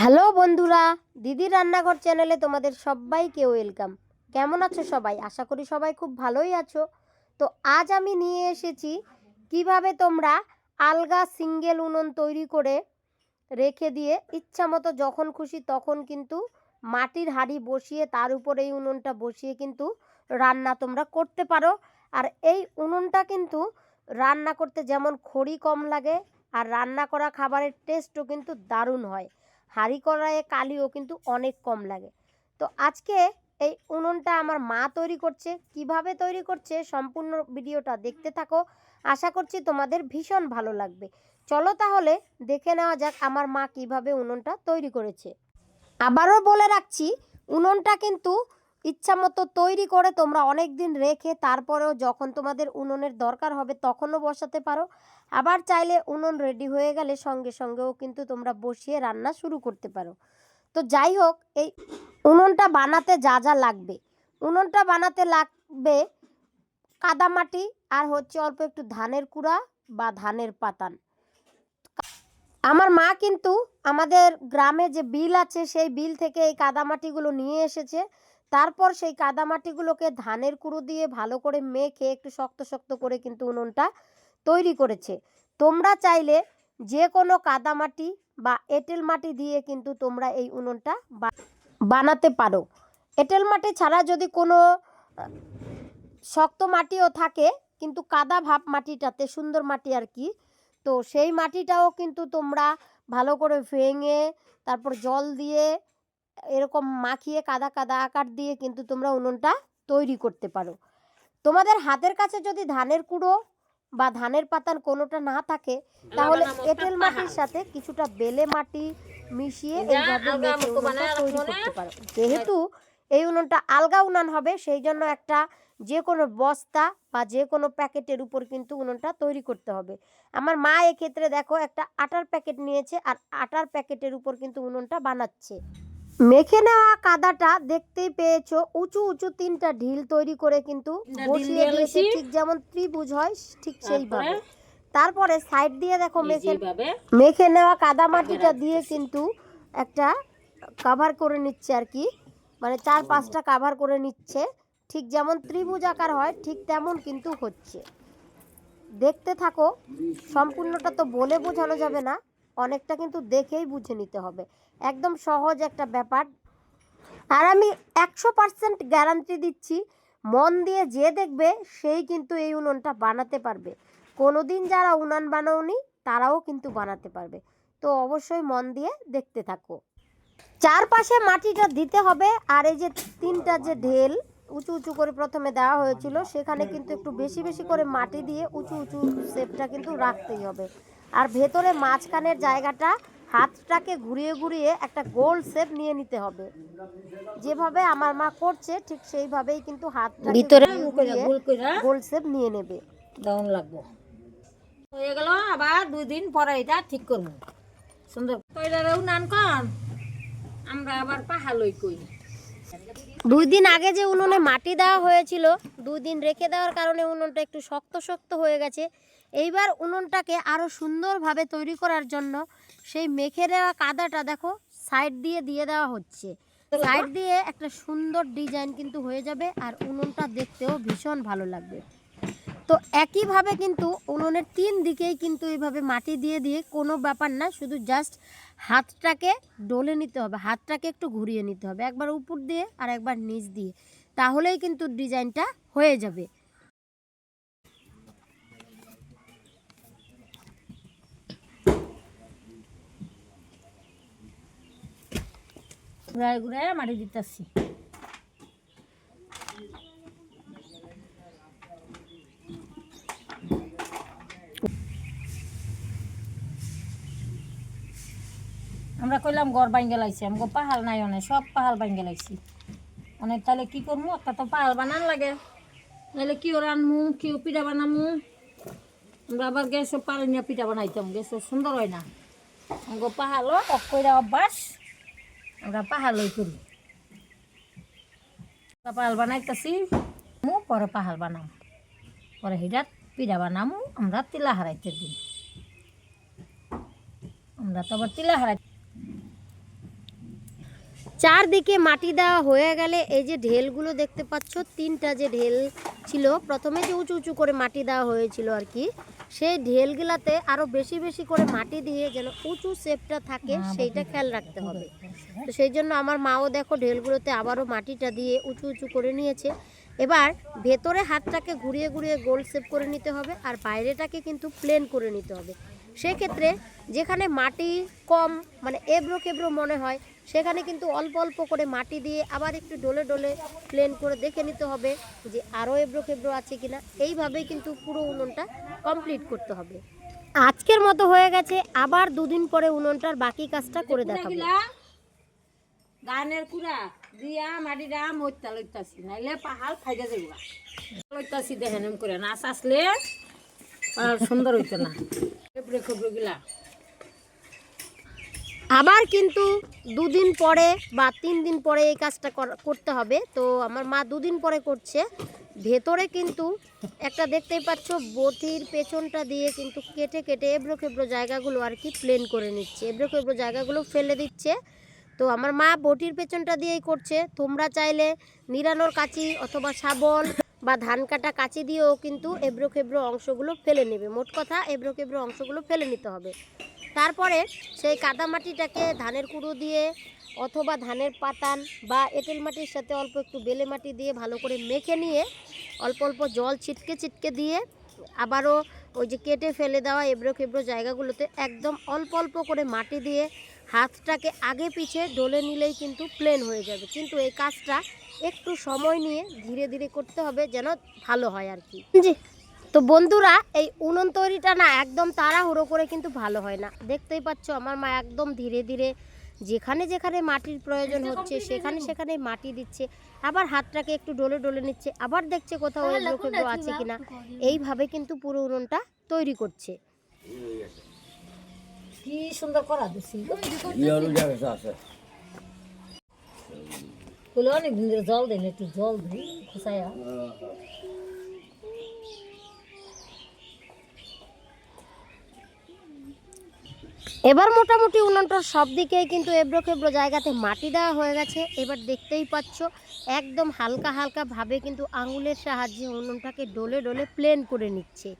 Hello বন্ধুরা, দিদি রান্নাঘর চ্যানেলে তোমাদের সবাইকে ওয়েলকাম। কেমন আছো সবাই? আশা করি সবাই খুব ভালোই আছো। তো আজ আমি নিয়ে এসেছি কীভাবে তোমরা আলগা সিঙ্গেল উনুন তৈরি করে রেখে দিয়ে ইচ্ছা মতো যখন খুশি তখন কিন্তু মাটির হাঁড়ি বসিয়ে তার উপর এই উনুনটা বসিয়ে কিন্তু রান্না তোমরা করতে পারো। আর এই উনুনটা কিন্তু রান্না করতে যেমন খড়ি কম লাগে আর রান্না করা খাবারের টেস্টও কিন্তু দারুণ হয়। হাঁড়ি কড়াইয়ে কালিও কিন্তু অনেক কম লাগে। তো আজকে এই উনুনটা আমার মা তৈরি করছে, কীভাবে তৈরি করছে সম্পূর্ণ ভিডিওটা দেখতে থাকো। আশা করছি তোমাদের ভীষণ ভালো লাগবে। চলো তাহলে দেখে নেওয়া যাক আমার মা কীভাবে উনুনটা তৈরি করেছে। আবারও বলে রাখছি, উনুনটা কিন্তু ইচ্ছা মতো তৈরি করে তোমরা অনেক দিন রেখে তারপরেও যখন তোমাদের উনুনের দরকার হবে তখনও বসাতে পারো। আবার চাইলে উনুন রেডি হয়ে গেলে সঙ্গে সঙ্গেও কিন্তু তোমরা বসিয়ে রান্না শুরু করতে পারো। তো যাই হোক, এই উনুনটা বানাতে যা যা লাগবে। উনুনটা বানাতে লাগবে কাদামাটি আর হচ্ছে অল্প একটু ধানের কুড়া বা ধানের পাতান। আমার মা কিন্তু আমাদের গ্রামে যে বিল আছে, সেই বিল থেকে এই কাদামাটিগুলো নিয়ে এসেছে। তারপর সেই কাদামাটিগুলোকে ধানের কুড়ো দিয়ে ভালো করে মেখে একটু শক্ত শক্ত করে কিন্তু উনুনটা তৈরি করেছে। তোমরা চাইলে যে কোনো কাদামাটি বা এঁটেল মাটি দিয়ে কিন্তু তোমরা এই উনুনটা বানাতে পারো। এঁটেল মাটি ছাড়া যদি কোনো শক্ত মাটিও থাকে, কিন্তু কাদা ভাব মাটিটাতে, সুন্দর মাটি আর কি, তো সেই মাটিটাও কিন্তু তোমরা ভালো করে ভেঙে, তারপর জল দিয়ে, এরকম মাখিয়ে কাদা কাদা আকার দিয়ে কিন্তু তোমরা উনুনটা তৈরি করতে পারো। তোমাদের হাতের কাছে যদি ধানের কুড়ো বা ধানের পাতান কোনোটা না থাকে তাহলে এঁটেল মাটির সাথে কিছুটা বেলে মাটি মিশিয়ে এইভাবে মেখে উনুনটা তৈরি করতে পারো। যেহেতু এই উনুনটা আলগা উনান হবে সেই জন্য একটা যে কোনো বস্তা বা যে কোনো প্যাকেটের উপর কিন্তু উনুনটা তৈরি করতে হবে। আমার মা এক্ষেত্রে দেখো একটা আটার প্যাকেট নিয়েছে আর আটার প্যাকেটের উপর কিন্তু উনুনটা বানাচ্ছে। মেখে নেওয়া কাদাটা দেখতেই পেয়েছ। উঁচু উঁচু তিনটা ঢিল তৈরি করে কিন্তু বসিয়ে দিয়ে দিয়েছে। ঠিক যেমন ত্রিভুজ হয় ঠিক সেইভাবে। তারপরে সাইড দিয়ে দেখো মেখে মেখে নেওয়া কাদা মাটিটা দিয়ে কিন্তু একটা কাভার করে নিচ্ছে আর কি। মানে চার পাঁচটা কাভার করে নিচ্ছে। ঠিক যেমন ত্রিভুজ আকার হয় ঠিক তেমন কিন্তু হচ্ছে। দেখতে থাকো সম্পূর্ণটা তো বলে বোঝানো যাবে না। অনেকটা কিন্তু দেখেই বুঝে নিতে হবে। একদম সহজ একটা ব্যাপার। আর আমি একশো পার্সেন্ট গ্যারান্টি দিচ্ছি, মন দিয়ে যে দেখবে, সেই কিন্তু এই উনুনটা বানাতে পারবে। কোনোদিন যারা উনান বানাওনি, তারাও কিন্তু বানাতে পারবে। তো অবশ্যই মন দিয়ে দেখতে থাকো। চারপাশে মাটিটা দিতে হবে, আর এই যে তিনটা যে ঢেল উঁচু উঁচু করে প্রথমে দেওয়া হয়েছিল, সেখানে কিন্তু একটু বেশি বেশি করে মাটি দিয়ে উঁচু উঁচু শেপটা কিন্তু রাখতেই হবে। আর ভেতরে মাঝখানের জায়গাটা হাতটাকে ঘুরিয়ে ঘুরিয়ে একটা গোল শেপ নিয়ে নিতে হবে। যেভাবে আমার মা করছে ঠিক সেইভাবেই কিন্তু হাতটা ভিতরে গোল কইরা গোল শেপ নিয়ে নেবে। দাউন লাগবো। হয়ে গেল আবার দুই দিন পরে এটা ঠিক করব। সুন্দর। কইরাও নান কন আমরা আবার পাহালই কই দুই দিন আগে যে উনুনে মাটি দেওয়া হয়েছিল দুই দিন রেখে দেওয়ার কারণে উনুনটা একটু শক্ত শক্ত হয়ে গেছে। এইবার উনুনটাকে আরও সুন্দরভাবে তৈরি করার জন্য সেই মেখে দেওয়া কাদাটা দেখো সাইড দিয়ে দিয়ে দেওয়া হচ্ছে। সাইড দিয়ে একটা সুন্দর ডিজাইন কিন্তু হয়ে যাবে আর উনুনটা দেখতেও ভীষণ ভালো লাগবে। তো একইভাবে কিন্তু উনুনের তিন দিকেই কিন্তু এইভাবে মাটি দিয়ে দিয়ে কোনো ব্যাপার না, শুধু জাস্ট হাতটাকে ডলে নিতে হবে, হাতটাকে একটু ঘুরিয়ে নিতে হবে, একবার উপর দিয়ে আর একবার নিচ দিয়ে। তাহলেই কিন্তু ডিজাইনটা হয়ে যাবে। ঘুরায় ঘুরায় মাটি দিতেছি। আমরা কইলাম গড় বাইঙ্গে লাগছি আমাকে পাহাল নাই অনেক, সব পাহাল বাইঙ্গে লাগছি অনেক তাহলে কি করব একটা তো পাহাল বানান লাগে। নাহলে কি ওর আনমু কেউ পিঠা বানামু। আমরা আবার গ্যাসও পারি না পিঠা বানাইতাম গ্যাসও সুন্দর হয় না। আমাকে পাহালও কইরা অভ্যাস। আমরা করি পাহাল বানাইতেছি পরে পাহাল বানাম। পরে হিরাত বানামু, আমরা তিলা হারাইতে দিন আমরা তিলা হারাই চারদিকে মাটি দেওয়া হয়ে গেলে এই যে ঢেলগুলো দেখতে পাচ্ছ, তিনটা যে ঢেল ছিল, প্রথমে যে উঁচু উঁচু করে মাটি দেওয়া হয়েছিল আর কি সেই ঢেলগুলাতে আরও বেশি বেশি করে মাটি দিয়ে যেন উঁচু শেপটা থাকে সেইটা খেয়াল রাখতে হবে। তো সেই জন্য আমার মাও দেখো ঢেলগুলোতে আবারও মাটিটা দিয়ে উঁচু উঁচু করে নিয়েছে। এবার ভেতরে হাতটাকে ঘুরিয়ে ঘুরিয়ে গোল শেপ করে নিতে হবে আর বাইরেটাকে কিন্তু প্লেন করে নিতে হবে। সেক্ষেত্রে যেখানে মাটি কম মানে এবড়ো কেবড়ো মনে হয় সেখানে কিন্তু অল্প অল্প করে মাটি দিয়ে আবার একটু ডলে ডলে প্লেন করে দেখে নিতে হবে যে আরও এবড়ো কেবড়ো আছে কিনা। এইভাবেই কিন্তু পুরো উনুনটা কমপ্লিট করতে হবে। আজকের মতো হয়ে গেছে আবার দুদিন পরে উনুনটার বাকি কাজটা করে দেখাবো। গানের কুড়া দিয়া মাটিটা মইতা লইতাছি নাইলে পাহাড় ফাইদা যাইব লইতাছি দেখেন এম করে নাচ আসলে আর সুন্দর হইতো না। গিলা। আবার কিন্তু দুদিন পরে বা তিন দিন পরে এই কাজটা করতে হবে। তো আমার মা দুদিন পরে করছে। ভেতরে কিন্তু একটা দেখতেই পাচ্ছ বটির পেছনটা দিয়ে কিন্তু কেটে কেটে এবড়ো খেবড়ো জায়গাগুলো আর কি প্লেন করে নিচ্ছে। এবড়ো খেবড়ো জায়গাগুলো ফেলে দিচ্ছে। তো আমার মা বটির পেছনটা দিয়েই করছে। তোমরা চাইলে নিরানোর কাঁচি অথবা শাবল বা ধান কাটা কাঁচি দিয়েও কিন্তু এবড়ো খেবড়ো অংশগুলো ফেলে নেবে। মোট কথা এবড়ো খেবড়ো অংশগুলো ফেলে নিতে হবে। তারপরে সেই কাদা মাটিটাকে ধানের কুড়ো দিয়ে অথবা ধানের পাতান বা এঁটেল মাটির সাথে অল্প একটু বেলে মাটি দিয়ে ভালো করে মেখে নিয়ে অল্প অল্প জল ছিটকে ছিটকে দিয়ে আবারও ওই যে কেটে ফেলে দেওয়া এবড়ো খেবড়ো জায়গাগুলোতে একদম অল্প অল্প করে মাটি দিয়ে হাতটাকে আগে পিছে ডলে নিলেই কিন্তু প্লেন হয়ে যাবে। কিন্তু এই কাজটা একটু সময় নিয়ে ধীরে ধীরে করতে হবে যেন ভালো হয় আর কি। জি। তো বন্ধুরা এই উনুন তৈরিটা না একদম তাড়াহুড়ো করে কিন্তু ভালো হয় না। দেখতেই পাচ্ছ আমার মা একদম ধীরে ধীরে যেখানে যেখানে মাটির প্রয়োজন হচ্ছে সেখানে সেখানে মাটি দিচ্ছে আবার হাতটাকে একটু ডলে ডলে নিচ্ছে আবার দেখছে কোথাও এগুলো কেবলো আছে কিনা। এইভাবে কিন্তু পুরো উনুনটা তৈরি করছে। কি সুন্দর করা জল দেন একটু জল দিই এবার মোটামুটি উনুনটার সব দিকেই কিন্তু এবড়ো খেবড়ো জায়গাতে মাটি দেওয়া হয়ে গেছে। এবার দেখতেই পাচ্ছ, একদম হালকা হালকা ভাবে কিন্তু আঙুলের সাহায্যে উনুনটাকে ডলে ডলে প্লেন করে নিচ্ছে।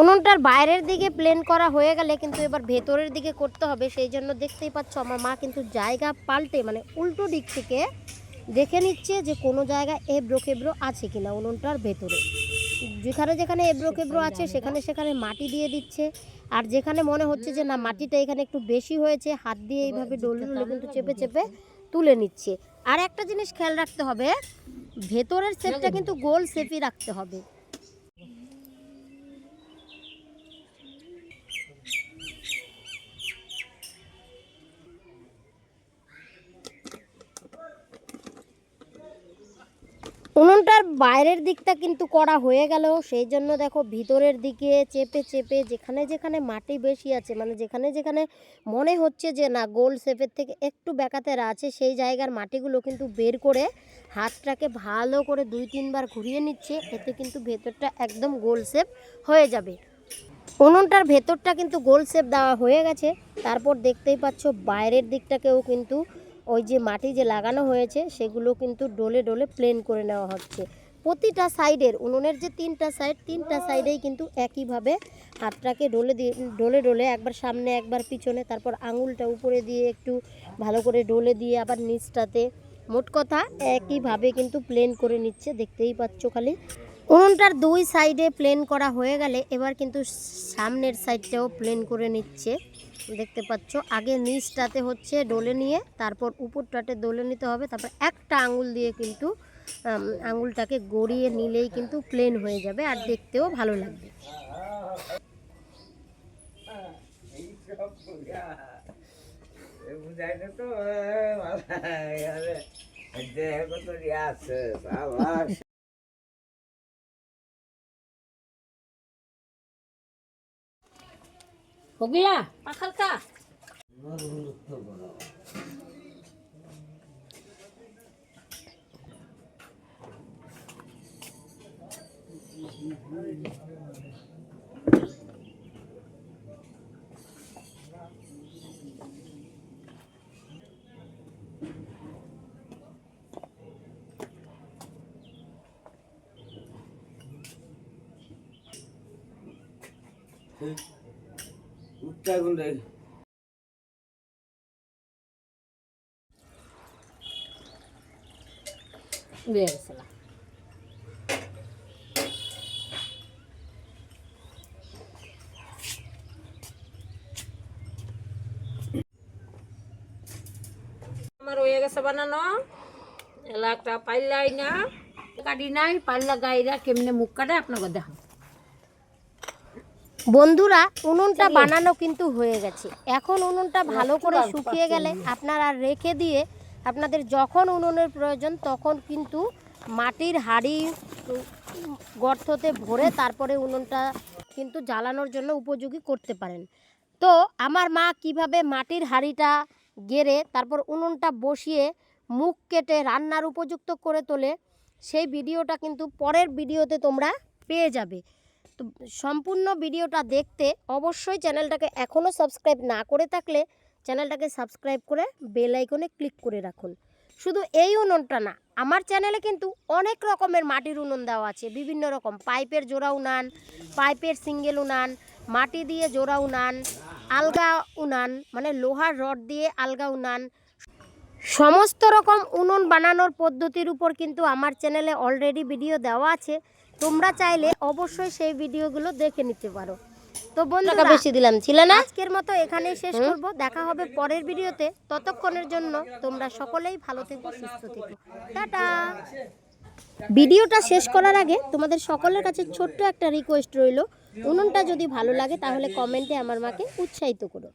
উনুনটার বাইরের দিকে প্লেন করা হয়ে গেলে কিন্তু এবার ভেতরের দিকে করতে হবে। সেই জন্য দেখতেই পাচ্ছ, আমার মা কিন্তু জায়গা পাল্টে মানে উল্টো দিক থেকে দেখে নিচ্ছে যে কোনো জায়গায় এবড়ো খেবড়ো আছে কিনা উনুনটার ভেতরে। যেখানে যেখানে এবড়ো কেব্রো আছে, সেখানে সেখানে মাটি দিয়ে দিচ্ছে। আর যেখানে মনে হচ্ছে যে না, মাটিটা এখানে একটু বেশি হয়েছে, হাত দিয়ে এইভাবে ডলে কিন্তু চেপে চেপে তুলে নিচ্ছে। আর একটা জিনিস খেয়াল রাখতে হবে, ভেতরের সেপটা কিন্তু গোল সেপই রাখতে হবে। উনুনটার বাইরের দিকটা কিন্তু করা হয়ে গেল। সেই জন্য দেখো ভিতরের দিকে চেপে চেপে যেখানে যেখানে মাটি বেশি আছে মানে যেখানে যেখানে মনে হচ্ছে যে না গোল শেপের থেকে একটু ব্যাকাতেরা আছে, সেই জায়গার মাটিগুলো কিন্তু বের করে হাতটাকে ভালো করে দুই তিনবার ঘুরিয়ে নিচ্ছে, এতে কিন্তু ভেতরটা একদম গোল শেপ হয়ে যাবে। উনুনটার ভেতরটা কিন্তু গোল শেপ দেওয়া হয়ে গেছে। তারপর দেখতেই পাচ্ছ বাইরের দিকটাকেও কিন্তু ওই যে মাটি যে লাগানো হয়েছে, সেগুলো কিন্তু ডোলে ডলে প্লেন করে নেওয়া হচ্ছে। প্রতিটা সাইডের উনুনের যে তিনটা সাইড তিনটা সাইডেই কিন্তু একইভাবে হাতটাকে ডলে দিয়ে, ডলে ডলে একবার সামনে, একবার পিছনে, তারপর আঙুলটা উপরে দিয়ে একটু ভালো করে ডলে দিয়ে আবার নিচটাতে। মোট কথা, একইভাবে কিন্তু প্লেন করে নিচ্ছে, দেখতেই পাচ্ছ খালি। উনুনটার দুই সাইডে প্লেন করা হয়ে গেলে এবার কিন্তু সামনের সাইডটাও প্লেন করে নিচ্ছে। দেখতে পাচ্ছ, আগে নিচটাতে হচ্ছে ডলে নিয়ে, তারপর উপরটাতে ডলে নিতে হবে। তারপর একটা আঙুল দিয়ে কিন্তু আঙুলটাকে গড়িয়ে নিলেই কিন্তু প্লেন হয়ে যাবে আর দেখতেও ভালো লাগবে। हो गया मक्खन का Thank you. রে উড়ে গেছিল আমার হয়ে গেছে বানানো এলাকা পাইলাই না কাটি নাই পাল্লা গাইরা কেমনে মুখ কাটে আপনাকে দেখো বন্ধুরা উনুনটা বানানো কিন্তু হয়ে গেছে। এখন উনুনটা ভালো করে শুকিয়ে গেলে আপনারা রেখে দিয়ে আপনাদের যখন উনুনের প্রয়োজন তখন কিন্তু মাটির হাঁড়ি গর্ততে ভরে তারপরে উনুনটা কিন্তু জ্বালানোর জন্য উপযোগী করতে পারেন। তো আমার মা কীভাবে মাটির হাঁড়িটা গেড়ে তারপর উনুনটা বসিয়ে মুখ কেটে রান্নার উপযুক্ত করে তোলে সেই ভিডিওটা কিন্তু পরের ভিডিওতে তোমরা পেয়ে যাবে। তো সম্পূর্ণ ভিডিওটা দেখতে অবশ্যই চ্যানেলটাকে এখনও সাবস্ক্রাইব না করে থাকলে চ্যানেলটাকে সাবস্ক্রাইব করে বেল আইকনে ক্লিক করে রাখুন। শুধু এই উনুনটা না, আমার চ্যানেলে কিন্তু অনেক রকমের মাটির উনুন দেওয়া আছে। বিভিন্ন রকম পাইপের জোড়া উনান, পাইপের সিঙ্গেল উনান, মাটি দিয়ে জোড়া উনান, আলগা উনান মানে লোহার রড দিয়ে আলগা উনান সমস্ত রকম উনুন বানানোর পদ্ধতির উপর কিন্তু আমার চ্যানেলে অলরেডি ভিডিও দেওয়া আছে। তোমরা চাইলে অবশ্যই সেই ভিডিওগুলো দেখে নিতে পারো। তো বন্ধুরা বেশি দিলাম ছিল না? আজকের মতো এখানেই শেষ করব। দেখা হবে পরের ভিডিওতে ততক্ষণের জন্য তোমরা সকলেই ভালো থেকো সুস্থ থেকো। টাটা! ভিডিওটা শেষ করার আগে তোমাদের সকলের কাছে ছোট্ট একটা রিকোয়েস্ট রইল। উনুনটা যদি ভালো লাগে তাহলে কমেন্টে আমার মাকে উৎসাহিত করো।